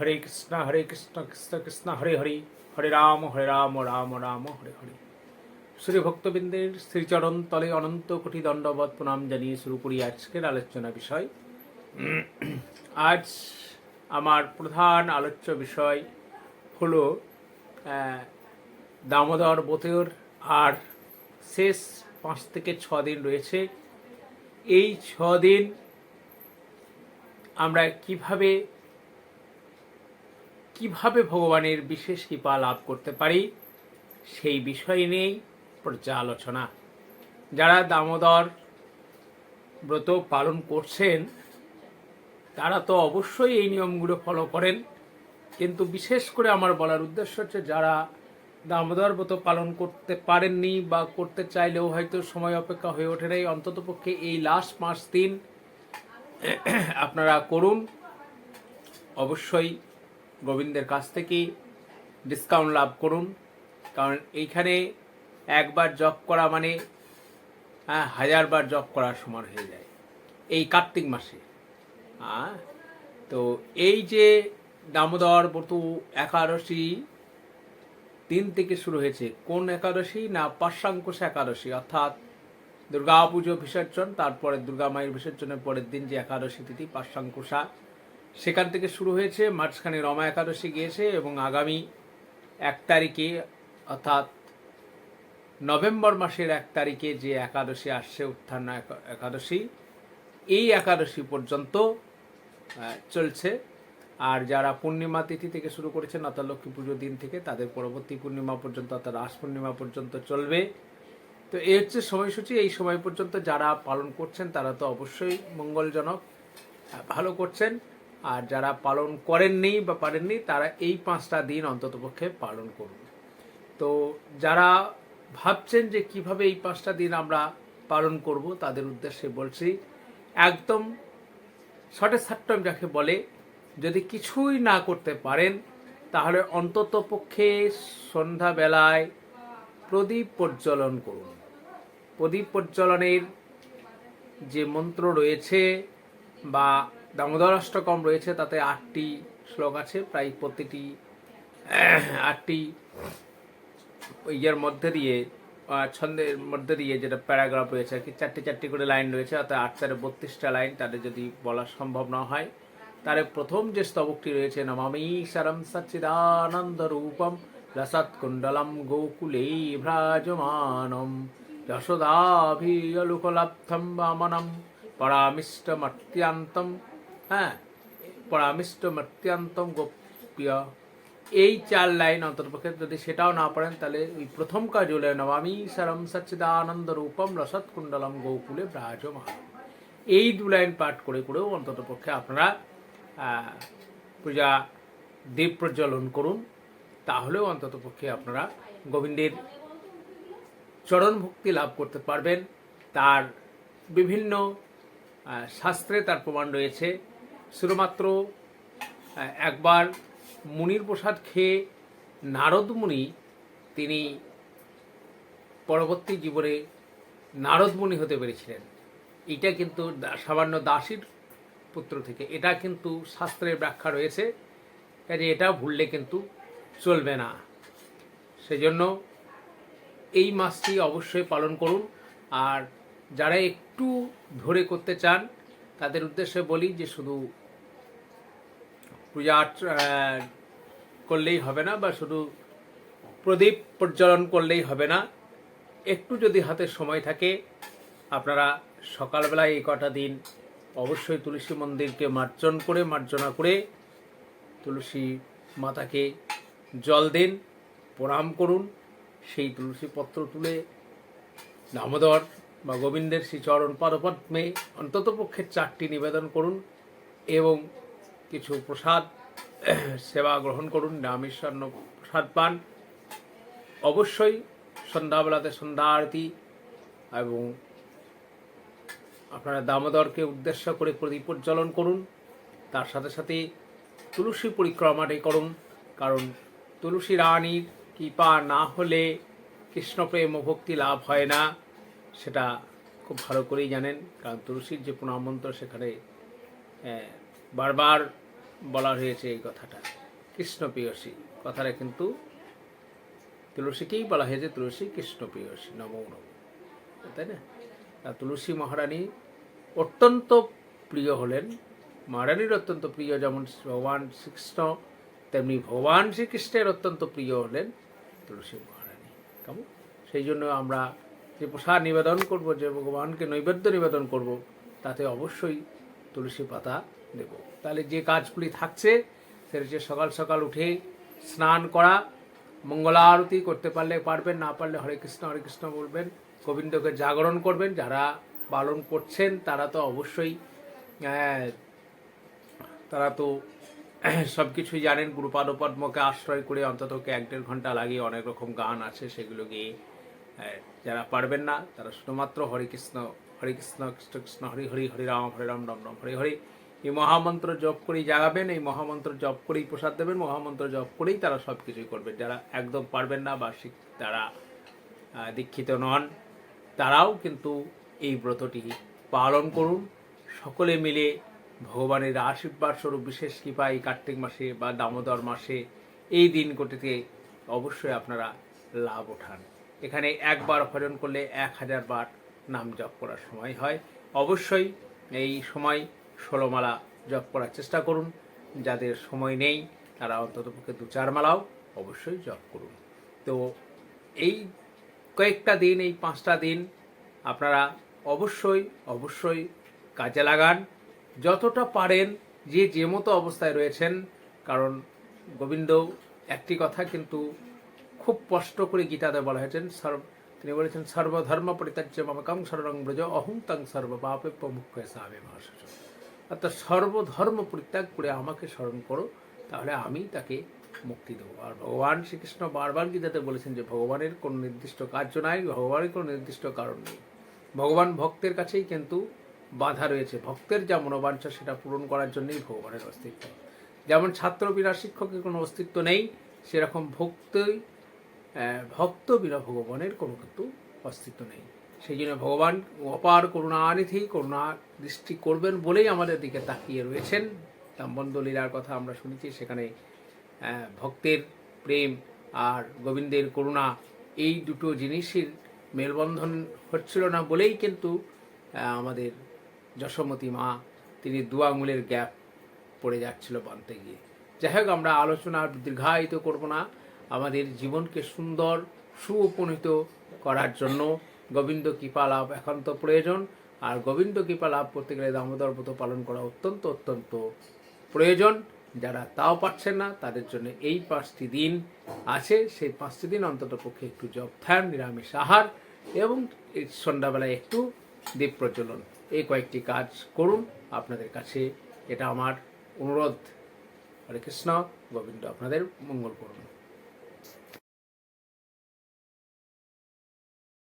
হরে কৃষ্ণ হরে কৃষ্ণ কৃষ্ণ কৃষ্ণ, হরে হরে। হরে রাম হরে রাম রাম রাম, হরে হরে। শ্রী ভক্তবৃন্দের শ্রীচরণ তলে অনন্ত কোটি দণ্ডবত প্রণাম জানিয়ে শুরু করি আজকের আলোচনা বিষয়। আজ আমার প্রধান আলোচ্য বিষয় হলো দামোদর বোতের আর শেষ পাঁচ থেকে ছ দিন রয়েছে। এই ছ দিন আমরা কীভাবে কীভাবে ভগবানের বিশেষ কৃপা লাভ করতে পারি? সেই বিষয় নিয়েই পর্যালোচনা। যারা দামোদর ব্রত পালন করছেন, তারা তো অবশ্যই এই নিয়মগুলো ফলো করেন। কিন্তু বিশেষ করে আমার বলার উদ্দেশ্য হচ্ছে, যারা দামোদর ব্রত পালন করতে পারেননি বা করতে চাইলেও হয়তো সময় অপেক্ষা হয়ে ওঠে নাই অন্ততপক্ষে এই লাস্ট পাঁচ দিন, আপনারা করুন। অবশ্যই গোবিন্দের কাছ থেকে ডিসকাউন্ট লাভ করুন। কারণ এইখানে একবার জব করা মানে হ্যাঁ, হাজারবার জব করার সমান হয়ে যায়। এই কার্তিক মাসে। হ্যাঁ, তো এই যে দামোদর ব্রত একাদশী দিন থেকে শুরু হয়েছে। কোন একাদশী? না পাশাঙ্কুশ একাদশী অর্থাৎ দুর্গা পুজো বিসর্জন তারপরে দুর্গা মায়ের বিসর্জনের পরের দিন যে একাদশী তিথি পাশাঙ্কুশা সেখান থেকে শুরু হয়েছে, মাঝখানে রমা একাদশী গিয়েছে এবং আগামী এক তারিখে অর্থাৎ নভেম্বর মাসের এক তারিখে যে একাদশী আসছে, উত্থান একা- একাদশী, এই একাদশী পর্যন্ত চলছে। আর যারা পূর্ণিমা তিথি থেকে শুরু করেছেন, অর্থাৎ লক্ষ্মী পুজোর দিন থেকে, তাদের পরবর্তী পূর্ণিমা পর্যন্ত, অর্থাৎ রাস পূর্ণিমা পর্যন্ত চলবে। তো এই হচ্ছে সময়সূচি। এই সময় পর্যন্ত যারা পালন করছেন, তারা তো অবশ্যই মঙ্গলজনক, ভালো করছেন। আর যারা পালন করেননি বা পারেননি, তারা এই পাঁচটা দিন অন্ততপক্ষে পালন করুন। তো যারা ভাবছেন যে কীভাবে এই পাঁচটা দিন আমরা পালন করব, তাদের উদ্দেশ্যে বলছি, একদম শটে সাট্টম যাকে বলে, যদি কিছুই না করতে পারেন, তাহলে অন্তত পক্ষে সন্ধ্যাবেলায় প্রদীপ প্রজ্বলন করুন। প্রদীপ প্রজ্বলনের যে মন্ত্র রয়েছে বা দামোদর অষ্টকম রয়েছে, তাতে আটটি শ্লোক আছে, প্রায় প্রতিটি, আটটি ইয়ের মধ্যে দিয়ে ছন্দের মধ্যে দিয়ে যেটা প্যারাগ্রাফ রয়েছে আর কি, চারটি চারটি করে লাইন রয়েছে, অর্থাৎ আট চারে বত্রিশটা লাইন তাদের যদি বলা সম্ভব না হয়। তার প্রথম যে স্তবকটি রয়েছে, নমামি সারম সচ্চিদানন্দ রূপম রসৎ কুণ্ডলম গোকুলে ভ্রাজমানম যশোদাভিয়লুকলব্ধম বামনম পরামিষ্টমর্ত্যান্তম হ্যাঁ? পরামিষ্টমর্ত্যান্তম গোপ্য। এই চার লাইন অন্তর্পক্ষে যদি সেটাও না পারেন তাহলে ওই প্রথম কাজ হলো নমামি সরম সচ্চিদানন্দ রূপম রসৎ কুণ্ডলম গোকুলে ব্রাজমান। এই দু লাইন পাঠ করে করেও অন্ততপক্ষে আপনারা পূজা দীপ প্রজ্বলন করুন। তাহলেও অন্ততপক্ষে আপনারা গোবিন্দের চরণ ভক্তি লাভ করতে পারবেন। তার বিভিন্ন শাস্ত্রে তার প্রমাণ রয়েছে। শুধুমাত্র একবার মুনির প্রসাদ খেয়ে নারদ মুনি তিনি পরবর্তী জীবনে নারদ মুনি হতে পেরেছিলেন। এটা কিন্তু সামান্য দাসীর পুত্র থেকে। এটা কিন্তু শাস্ত্রের ব্যাখ্যা রয়েছে, কাজে এটা ভুললে কিন্তু চলবে না। সেজন্য এই মাসটি অবশ্যই পালন করুন। আর যারা একটু ধরে করতে চান তাদের উদ্দেশ্যে বলি যে শুধু পূজা করলেই হবে না বা শুধু প্রদীপ প্রজ্বলন করলেই হবে না। একটু যদি হাতে সময় থাকে, আপনারা সকালবেলায় এই কটা দিন অবশ্যই তুলসী মন্দিরকে মার্জন করে, মার্জনা করে তুলসী মাতাকে জল দিন, প্রণাম করুন, সেই তুলসী পত্র তুলে দামোদর বা গোবিন্দের শ্রী চরণ পদপদ্মে অন্ততপক্ষে চারটি নিবেদন করুন এবং কিছু প্রসাদ, সেবা গ্রহণ করুন রামেশ্বর্ণ প্রসাদ পান। অবশ্যই সন্ধ্যাবেলাতে সন্ধ্যা আরতি এবং আপনারা দামোদরকে উদ্দেশ্য করে প্রদীপ প্রজ্বলন করুন। তার সাথে সাথে তুলসী পরিক্রমাটি করুন, কারণ তুলসী রানীর কৃপা না হলে কৃষ্ণপ্রেম ভক্তি লাভ হয় না। সেটা খুব ভালো করেই জানেন। কারণ তুলসীর যে মন্ত্র, সেখানে বারবার বলা হয়েছে এই কথাটা। কৃষ্ণ প্রিয়সী। কথাটা কিন্তু তুলসীকেই বলা হয়েছে, তুলসী কৃষ্ণ প্রিয়সী, নম তাই না? তুলসী মহারানী অত্যন্ত প্রিয় হলেন। মহারানীর অত্যন্ত প্রিয় যেমন ভগবান শ্রীকৃষ্ণ, তেমনি ভগবান শ্রীকৃষ্ণের অত্যন্ত প্রিয় হলেন তুলসী মহারানী। কেমন? সেই জন্য আমরা যে প্রসাদ নিবেদন করব যে ভগবানকে নৈবেদ্য নিবেদন করব তাতে অবশ্যই তুলসী পাতা দেব। তাহলে যে কাজগুলি থাকছে সেটা হচ্ছে সকাল সকাল উঠে স্নান করা মঙ্গলা আরতি করতে পারলে পারবেন না পারলে হরে কৃষ্ণ হরে কৃষ্ণ বলবেন গোবিন্দকে জাগরণ করবেন যারা পালন করছেন তারা তো অবশ্যই আহ, তারা তো সব কিছুই জানেন গুরুপাদ পদ্মকে আশ্রয় করে অন্তত এক দেড় ঘণ্টা লাগিয়ে অনেক রকম গান আছে সেগুলো গিয়ে যারা পারবেন না, তারা শুধুমাত্র হরে কৃষ্ণ হরে কৃষ্ণ কৃষ্ণ কৃষ্ণ, হরি হরি হরি রাম, হরে রাম রাম রাম, হরে হরি। এই মহামন্ত্র জপ করেই জাগাবেন, এই মহামন্ত্র জপ করেই প্রসাদ দেবেন, মহামন্ত্র জপ করেই তারা সব কিছুই করবেন। যারা একদম পারবেন না বা তারা দীক্ষিত নন, তারাও কিন্তু এই ব্রতটি পালন করুন। সকলে মিলে ভগবানের আশীর্বাদ স্বরূপ বিশেষ কৃপা এই কার্তিক মাসে বা দামোদর মাসে এই দিনগুটিতে অবশ্যই আপনারা লাভ ওঠান এখানে একবার ভজন করলে এক হাজার বার নাম জপ করার সময় হয়। অবশ্যই এই সময় ষোলোমালা জপ করার চেষ্টা করুন। যাদের সময় নেই, তারা অন্ততপক্ষে দু চার মালাও অবশ্যই জপ করুন। তো এই কয়েকটা দিন, এই পাঁচটা দিন আপনারা অবশ্যই অবশ্যই কাজে লাগান। যতটা পারেন, যে যে মতো অবস্থায় রয়েছেন, কারণ গোবিন্দ একটি কথা কিন্তু খুব স্পষ্ট করে গীতাতে বলা হয়েছেন। সর্ব তিনি বলেছেন সর্বধর্ম পরিত্যাজ্য মমকং শরণং ব্রজ অহং তং সর্বপাপে প্রমুখ সাবে ভাষা অর্থাৎ সর্বধর্ম পরিত্যাগ করে আমাকে স্মরণ করো, তাহলে আমি তাকে মুক্তি দেবো। আর ভগবান শ্রীকৃষ্ণ বারবার গীতাতে বলেছেন যে, ভগবানের কোনো নির্দিষ্ট কার্য নাই, ভগবানের কোনো নির্দিষ্ট কারণ নেই। ভগবান ভক্তের কাছেই কিন্তু বাধা রয়েছে। ভক্তের যা মনোবাঞ্ছা, সেটা পূরণ করার জন্যই ভগবানের অস্তিত্ব। যেমন ছাত্র বিনা শিক্ষকের কোনো অস্তিত্ব নেই, সেরকম ভক্তই ভক্ত বিনা ভগবানের কোনো কিন্তু অস্তিত্ব নেই। সেই জন্য ভগবান অপার করুণানিধি, করুণা দৃষ্টি করবেন বলেই আমাদের দিকে তাকিয়ে রয়েছেন। দাম্বন্দ লীলার কথা আমরা শুনেছি, সেখানে ভক্তের প্রেম আর গোবিন্দের করুণা এই দুটো জিনিসের মেলবন্ধন হচ্ছিল না বলেই কিন্তু আমাদের যশোমতী মা তিনি দু আঙুলের গ্যাপ পড়ে যাচ্ছিল বানতে গিয়ে। যাই হোক, আমরা আলোচনা দীর্ঘায়িত করব না। আমাদের জীবনকে সুন্দর সুউপনীত করার জন্য গোবিন্দ কৃপা লাভ একান্ত প্রয়োজন। আর গোবিন্দ কৃপা লাভ করতে গেলে দামোদর ব্রত পালন করা অত্যন্ত অত্যন্ত প্রয়োজন। যারা তাও পারছেন না, তাদের জন্য এই পাঁচটি দিন আছে। সেই পাঁচটি দিন অন্তত পক্ষে একটু জব ধ্যান, নিরামিষ আহার এবং সন্ধ্যাবেলায় একটু দীপ প্রজ্বলন। এই কয়েকটি কাজ করুন। আপনাদের কাছে এটা আমার অনুরোধ। হরে কৃষ্ণ। গোবিন্দ আপনাদের মঙ্গল করুন।